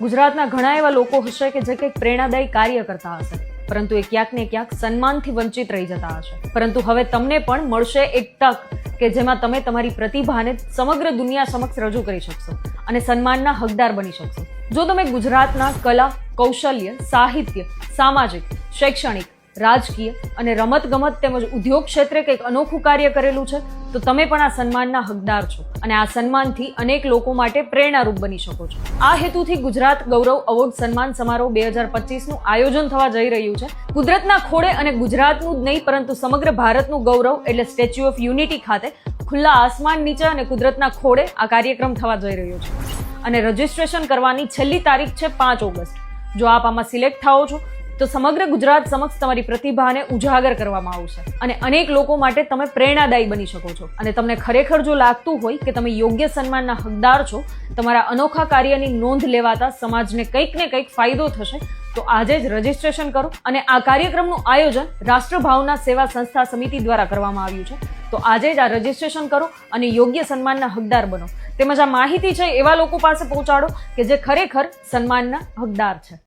ગુજરાતના ઘણા એવા લોકો હશે કે જે કંઈક પ્રેરણાદાયી કાર્ય કરતા હશે. પરંતુ એ ક્યાંક ને ક્યાંક સન્માનથી વંચિત રહી જતા હશે. પરંતુ હવે તમને પણ મળશે એક તક કે જેમાં તમે તમારી પ્રતિભાને સમગ્ર દુનિયા સમક્ષ રજૂ કરી શકશો અને સન્માનના હકદાર બની શકશો. જો તમે ગુજરાતના કલા, કૌશલ્ય, સાહિત્ય, સામાજિક, શૈક્ષણિક રાજકીય અને રમતગમત તેમજ ઉદ્યોગ ક્ષેત્રે કંઈક અનોખું કાર્ય કરેલું છે, તો તમે પણ આ સન્માનના હકદાર છો અને આ સન્માનથી અનેક લોકો માટે પ્રેરણારૂપ બની શકો છો. આ હેતુથી ગુજરાત ગૌરવ અવોર્ડ સન્માન સમારોહ બે હજાર પચીસનું આયોજન થવા જઈ રહ્યું છે. કુદરતના ખોળે અને ગુજરાતનું જ નહીં, પરંતુ સમગ્ર ભારતનું ગૌરવ એટલે સ્ટેચ્યુ ઓફ યુનિટી ખાતે ખુલ્લા આસમાન નીચે અને કુદરતના ખોળે આ કાર્યક્રમ થવા જઈ રહ્યો છે. અને રજીસ્ટ્રેશન કરવાની છેલ્લી તારીખ છે પાંચ ઓગસ્ટ. જો આપ આમાં સિલેક્ટ થાઓ છો તો સમગ્ર ગુજરાત સમક્ષ તમારી પ્રતિભાને ઉજાગર કરવામાં આવશે. અને અનેક લોકો માટે તમે પ્રેરણાદાયી બની શકો છો. અને તમને ખરેખર જો લાગતું હોય કે તમે યોગ્ય સન્માનના હકદાર છો, તમારા અનોખા કાર્યની નોંધ લેવાતા સમાજને કંઈક ને કંઈક ફાયદો થશે, તો આજે જ રજીસ્ટ્રેશન કરો. અને આ કાર્યક્રમનું આયોજન રાષ્ટ્રભાવના સેવા સંસ્થા સમિતિ દ્વારા કરવામાં આવ્યું છે. તો આજે જ આ રજીસ્ટ્રેશન કરો અને યોગ્ય સન્માનના હકદાર બનો. તેમજ આ માહિતી છે એવા લોકો પાસે પહોંચાડો કે જે ખરેખર સન્માનના હકદાર છે.